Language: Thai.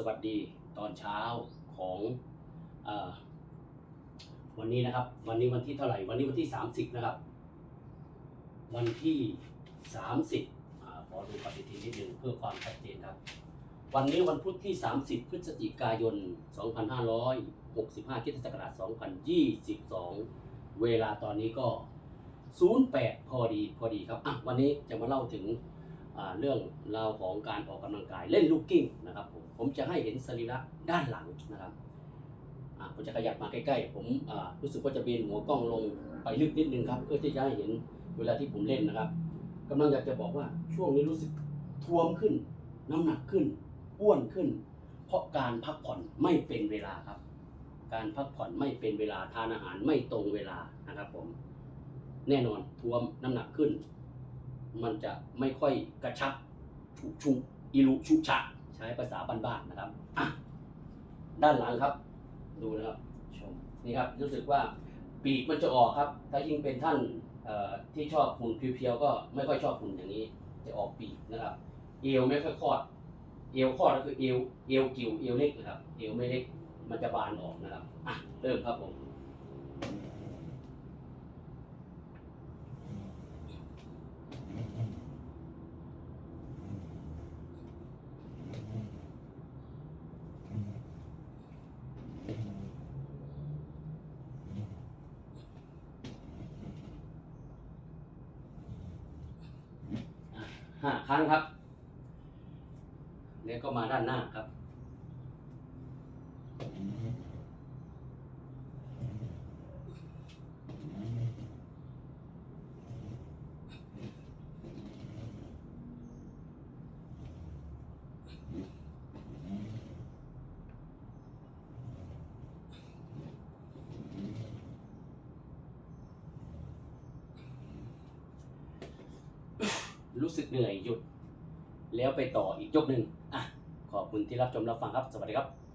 สวัสดีตอนเช้าของอวันนี้นะครับ วันนี้วันที่เท่าไหร่ วันนี้วันที่ 30 นะครับ วันที่ 30อขอดูปฏิทินนิดหนึ่งเพื่อความชัดเจนครับ วันนี้วันพุธที่ 30 พฤศจิกายน 2565คริศักราช2022 เวลาตอนนี้ก็ 08 พอดีพอดีครับอะวันนี้จะมาเล่าถึง เรื่องราวของการออกกำลังกายเล่นลูกกิ้งนะครับผมผมจะให้เห็นสรีระด้านหลังนะครับผมจะขยับมาใกล้ๆ ผมรู้สึกว่าจะเบนหัวกล้องลงไปลึกนิดนึงครับเพื่อที่จะให้เห็นเวลาที่ผมเล่นนะครับกำลังอยากจะบอกว่าช่วงนี้รู้สึกท้วมขึ้น น้ำหนักขึ้นอ้วนขึ้น เพราะการพักผ่อนไม่เป็นเวลาครับ การพักผ่อนไม่เป็นเวลาทานอาหารไม่ตรงเวลานะครับผมแน่นอนท้วมน้ำหนักขึ้น มันจะไม่ค่อยกระชับฉุกชุกอิรุชุกฉะใช้ภาษาบ้านๆนะครับด้านหลังครับ ดูนะครับชมนี่ครับรู้สึกว่าปีกมันจะออกครับ ถ้ายิ่งเป็นท่านที่ชอบหุ่นเพียวๆก็ไม่ค่อยชอบหุ่นอย่างนี้ จะออกปีกนะครับ เอวไม่ค่อยคลอด เอวคลอดก็คือเอวเอวกิ่วเอวเล็กนะครับ เอวไม่เล็กมันจะบานออกนะครับอะเริ่มครับผม ห้าครั้งครับ แล้วก็มาด้านหน้าครับ รู้สึกเหนื่อยหยุด แล้วไปต่ออีกยกหนึ่งอะขอบคุณที่รับชมรับฟังครับ สวัสดีครับ